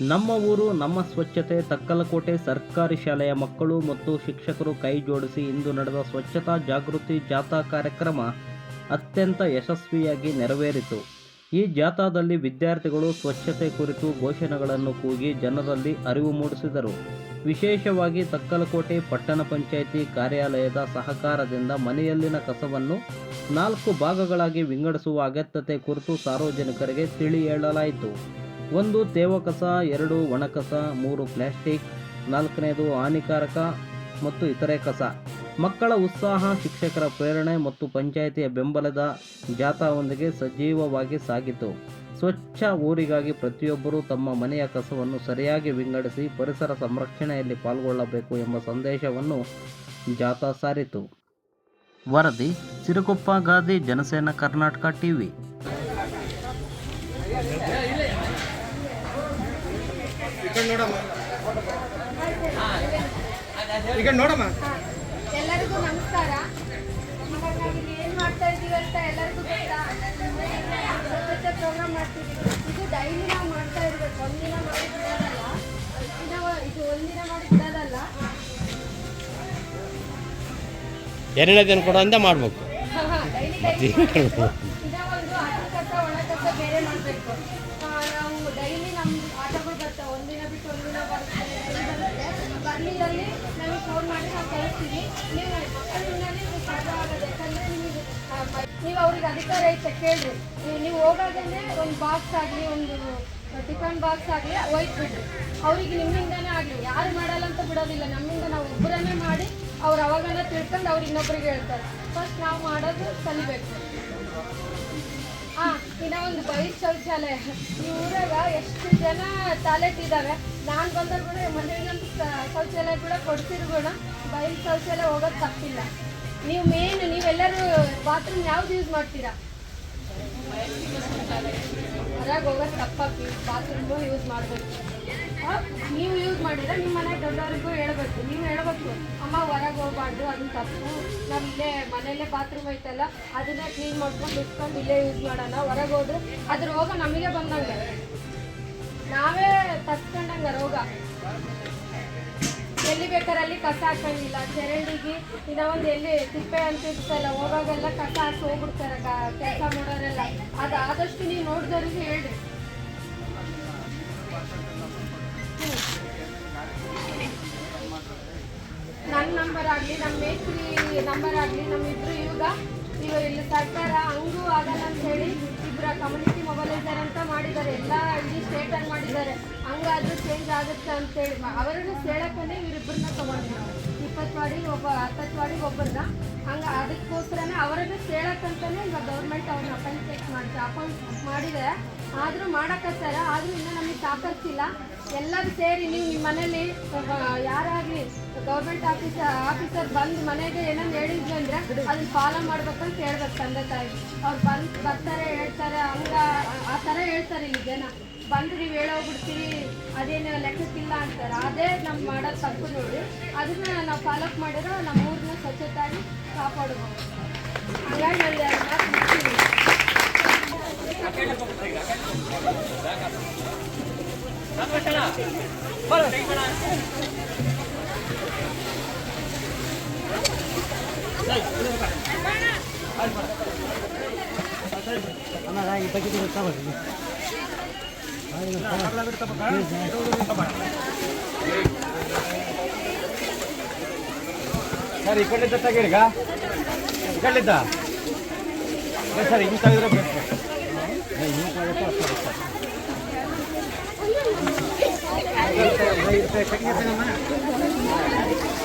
ನಮ್ಮ ಊರು, ನಮ್ಮ ಸ್ವಚ್ಛತೆ ತಕ್ಕಲಕೋಟೆ ಸರ್ಕಾರಿ ಶಾಲೆಯ ಮಕ್ಕಳು ಮತ್ತು ಶಿಕ್ಷಕರು ಕೈ ಜೋಡಿಸಿ ಇಂದು ನಡೆದ ಸ್ವಚ್ಛತಾ ಜಾಗೃತಿ ಜಾಥಾ ಕಾರ್ಯಕ್ರಮ ಅತ್ಯಂತ ಯಶಸ್ವಿಯಾಗಿ ನೆರವೇರಿತು. ಈ ಜಾಥಾದಲ್ಲಿ ವಿದ್ಯಾರ್ಥಿಗಳು ಸ್ವಚ್ಛತೆ ಕುರಿತು ಘೋಷಣೆಗಳನ್ನು ಕೂಗಿ ಜನರಲ್ಲಿ ಅರಿವು ಮೂಡಿಸಿದರು. ವಿಶೇಷವಾಗಿ ತಕ್ಕಲಕೋಟೆ ಪಟ್ಟಣ ಪಂಚಾಯಿತಿ ಕಾರ್ಯಾಲಯದ ಸಹಕಾರದಿಂದ ಮನೆಯಲ್ಲಿನ ಕಸವನ್ನು ನಾಲ್ಕು ಭಾಗಗಳಾಗಿ ವಿಂಗಡಿಸುವ ಅಗತ್ಯತೆ ಕುರಿತು ಸಾರ್ವಜನಿಕರಿಗೆ ತಿಳಿ ಹೇಳಲಾಯಿತು ಒಂದು ತೇವಕಸ, ಎರಡು ಒಣಕಸ, ಮೂರು ಪ್ಲಾಸ್ಟಿಕ್, ನಾಲ್ಕನೇದು ಹಾನಿಕಾರಕ ಮತ್ತು ಇತರೆ ಕಸ. ಮಕ್ಕಳ ಉತ್ಸಾಹ, ಶಿಕ್ಷಕರ ಪ್ರೇರಣೆ ಮತ್ತು ಪಂಚಾಯಿತಿಯ ಬೆಂಬಲದ ಜಾಥಾವೊಂದಿಗೆ ಸಜೀವವಾಗಿ ಸಾಗಿತು. ಸ್ವಚ್ಛ ಊರಿಗಾಗಿ ಪ್ರತಿಯೊಬ್ಬರೂ ತಮ್ಮ ಮನೆಯ ಕಸವನ್ನು ಸರಿಯಾಗಿ ವಿಂಗಡಿಸಿ ಪರಿಸರ ಸಂರಕ್ಷಣೆಯಲ್ಲಿ ಪಾಲ್ಗೊಳ್ಳಬೇಕು ಎಂಬ ಸಂದೇಶವನ್ನು ಜಾಥಾ ಸಾರಿತು. ವರದಿ, ಸಿರುಕೊಪ್ಪ ಗಾದಿ, ಜನಸೇನಾ ಕರ್ನಾಟಕ ಟಿವಿ ಈ ಕಡೆ ನೋಡಮ್ಮ. ಈ ಕಡೆ ನೋಡಮ್ಮ. ಎಲ್ಲರಿಗೂ ನಮಸ್ಕಾರ. ಇವಾಗ ನಾವಿಲ್ಲಿ ಏನು ಮಾಡ್ತಾ ಇದೀವಿ ಅಂತ ಎಲ್ಲರಿಗೂ ಗೊತ್ತಾ? ಸ್ವಚ್ಛತೆ ಪ್ರೋಗ್ರಾಮ್ ಮಾಡ್ತೀವಿ. ಇದು ಡೈಲಿ ನಾವು ಮಾಡ್ತಾ ಇರ್ಬೇಕು. ಒಂದಿನ ಮಾಡಿ ಬಿಡೋದಲ್ಲ. ದಿನ ಇದು ಒಂದಿನ ಮಾಡಿ ಬಿಡೋದಲ್ಲ. ಎರಡನೇ ದಿನ ಕೂಡ ಅಂತ ಮಾಡ್ಬೇಕು. ಡೈಲಿ ಒಂದು ಆಟ ಕಸ ಒಣ ಕಸ ಬೇರೆ ಮಾಡಬೇಕು. ನಾವು ಡೈಲಿ ನಮ್ಮ ಆಟಗಳು ನಮಗೆ ಫೋನ್ ಮಾಡಿ ನಾವು ನೀವು ನೀವು ಅವ್ರಿಗೆ ಅಧಿಕಾರ ಐತೆ ಕೇಳ್ರಿ. ನೀವು ಹೋಗೋದಂದ್ರೆ ಒಂದು ಬಾಕ್ಸ್ ಆಗಲಿ, ಒಂದು ಟಿಫನ್ ಬಾಕ್ಸ್ ಆಗಲಿ ಒಯ್ದ್ಬಿಡ್ರಿ ಅವ್ರಿಗೆ ನಿಮ್ಮಿಂದನೇ ಆಗಲಿ. ಯಾರು ಮಾಡಲ್ಲ ಅಂತ ಬಿಡೋದಿಲ್ಲ. ನಮ್ಮಿಂದ ನಾವು ಒಬ್ಬರನ್ನೇ ಮಾಡಿ ಅವ್ರು ಅವಾಗನ್ನ ತಿಳ್ಕೊಂಡು ಅವ್ರು ಇನ್ನೊಬ್ಬರಿಗೆ ಹೇಳ್ತಾರೆ. ಫಸ್ಟ್ ನಾವು ಮಾಡೋದು ಕಲಿಬೇಕು. ಹಾ ಇನ್ನ ಒಂದು ಬೈಕ್ ಶೌಚಾಲಯ. ಈ ಊರಾಗ ಎಷ್ಟು ಜನ ಟಾಯ್ಲೆಟ್ ಇದ್ದಾವೆ ನಾನು ಬಂದಾಗ ಕೂಡ ಮನೆಗೊಂದು ಶೌಚಾಲಯ ಕೂಡ ಕೊಡ್ತಿರು ಕೂಡ ಬೈಕ್ ಶೌಚಾಲಯ ಹೋಗೋದು ತಪ್ಪಿಲ್ಲ ನೀವು ಮೇನ್ ನೀವೆಲ್ಲರೂ ಬಾತ್ರೂಮ್ ಯಾವ್ದು ಯೂಸ್ ಮಾಡ್ತೀರಾ? ಹೊರಗೆ ಹೋಗೋದು ತಪ್ಪಾಗಿ ಬಾತ್ರೂಮು ಯೂಸ್ ಮಾಡಬೇಕು. ನೀವು ಯೂಸ್ ಮಾಡಿದ್ರೆ ನಿಮ್ಮ ಮನೆ ದೊಡ್ಡವ್ರಿಗೂ ಹೇಳ್ಬೇಕು. ನೀವು ಹೇಳ್ಬೇಕು, ಅಮ್ಮ, ಹೊರಗೆ ಹೋಗ್ಬಾರ್ದು ಅದನ್ನ ತಪ್ಪು. ನಾವು ಇಲ್ಲೇ ಮನೆಯಲ್ಲೇ ಬಾತ್ರೂಮ್ ಐತಲ್ಲ, ಅದನ್ನೇ ಕ್ಲೀನ್ ಮಾಡ್ಕೊಂಡು ಇಟ್ಕೊಂಡು ಇಲ್ಲೇ ಯೂಸ್ ಮಾಡೋಣ. ಹೊರಗೆ ಹೋದ್ರೆ ಅದ್ರ ರೋಗ ನಮಗೆ ಬಂದಂಗೆ. ನಾವೇ ತರ್ಸ್ಕೊಂಡಂಗೆ ರೋಗ. ಎಲ್ಲಿ ಬೇಕಾದ್ರೆ ಅಲ್ಲಿ ಕಸ ಹಾಕಂಗಿಲ್ಲ ಚರಂಡಿಗೆ ಇನ್ನೊಂದು ಎಲ್ಲಿ ತಿಪ್ಪೆ ಅಂತ ಇರ್ತಲ್ಲ ಹೋಗಾಗೆಲ್ಲ ಕಸ ಹಾಕಿ ಹೋಗ್ಬಿಡ್ತಾರೆ ಕೆಲಸ ಮಾಡೋರೆಲ್ಲ. ಅದು ಆದಷ್ಟು ನೀವು ನೋಡಿದವ್ರಿಗೆ ಹೇಳ್ರಿ. ನನ್ನ ನಂಬರ್ ಆಗಲಿ ನಮ್ಮ ಮೇಸ್ತ್ರಿ ನಂಬರ್ ಆಗಲಿ ನಮ್ಮಿಬ್ರು ಯುಗ ಇವಾಗ ಇಲ್ಲಿ ಸರ್ಕಾರ ಹಂಗೂ ಆಗಲ್ಲ ಅಂತ ಹೇಳಿ ಇಬ್ಬರ ಕಮ್ಯುನಿಟಿ ಮೊಬೈಲೈಸರ್ ಅಂತ ಮಾಡಿದ್ದಾರೆ. ಎಲ್ಲ ಇಡೀ ಸ್ಟೇಟಲ್ಲಿ ಮಾಡಿದ್ದಾರೆ. ಹಂಗಾದ್ರೂ ಚೇಂಜ್ ಆಗುತ್ತೆ ಅಂತ ಅಂತೇಳಿ ಅವರನ್ನು ಸೇಳಕ್ಕೇ ಇವರಿಬ್ಬರನ್ನ ತೊಗೊಂಡಿದ್ದಾರೆ ಇಪ್ಪತ್ತು ವಾರ್ಡಿಗೆ ಒಬ್ಬ ಹತ್ತತ್ತು ವಾರ್ಡಿಗೆ ಒಬ್ಬರನ್ನ. ಹಂಗೆ ಅದಕ್ಕೋಸ್ಕರನೇ ಅವರನ್ನು ಸೇಳಕ್ಕಂತಾನೆ ಈಗ ಗೌರ್ಮೆಂಟ್ ಅವ್ರನ್ನ ಅಪಾಯಿಂಟ್ ಮಾಡಿ ಅಪಾಯಿಂಟ್ ಮಾಡಿದೆ. ಆದರೂ ಮಾಡಕತ್ತಾರ. ಆದರೂ ಇನ್ನೂ ನಮಗೆ ಸಾಕಷ್ಟಿಲ್ಲ ಎಲ್ಲರೂ ಸೇರಿ ನೀವು ನಿಮ್ಮ ಮನೇಲಿ ಯಾರಾಗಲಿ ಗೌರ್ಮೆಂಟ್ ಆಫೀಸರ್ ಆಫೀಸರ್ ಬಂದು ಮನೆಗೆ ಏನನ್ನ ಹೇಳಿದ್ವಿ ಅಂದರೆ ಅದನ್ನ ಫಾಲೋ ಮಾಡ್ಬೇಕಂತ ಹೇಳ್ಬೇಕು ತಂದೆ ತಾಯಿ. ಅವ್ರು ಬಂದು ಬರ್ತಾರೆ, ಹೇಳ್ತಾರೆ, ಹಂಗ ಆ ಥರ ಹೇಳ್ತಾರೆ ಇಲ್ಲಿ ಜನ. ಬಂದು ನೀವು ಹೇಳೋಗ್ಬಿಡ್ತೀವಿ ಅದೇನು ಲೆಕ್ಕಕ್ಕಿಲ್ಲ ಅಂತಾರೆ. ಅದೇ ನಮ್ಗೆ ಮಾಡೋ ತಪ್ಪು ನೋಡಿ. ಅದನ್ನ ನಾವು ಫಾಲೋ ಅಪ್ ಮಾಡಿರೋ ನಮ್ಮ ಊರನ್ನ ಸ್ವಚ್ಛತಾಗಿ ಕಾಪಾಡ್ಬೋದು. ಹಾಗಾಗಿ ಅಲ್ಲಿ ಮಾತು ಸರ್ ಈ ಕಡೆಯಿಂದ ತೆಗೀರಿಗ ಈ ಕಡೆಯಿಂದ ಸರ್ ಹಿಂಗೆ ತೆಗೆದ್ರೆ ಬೇಕು ಈ Check it out.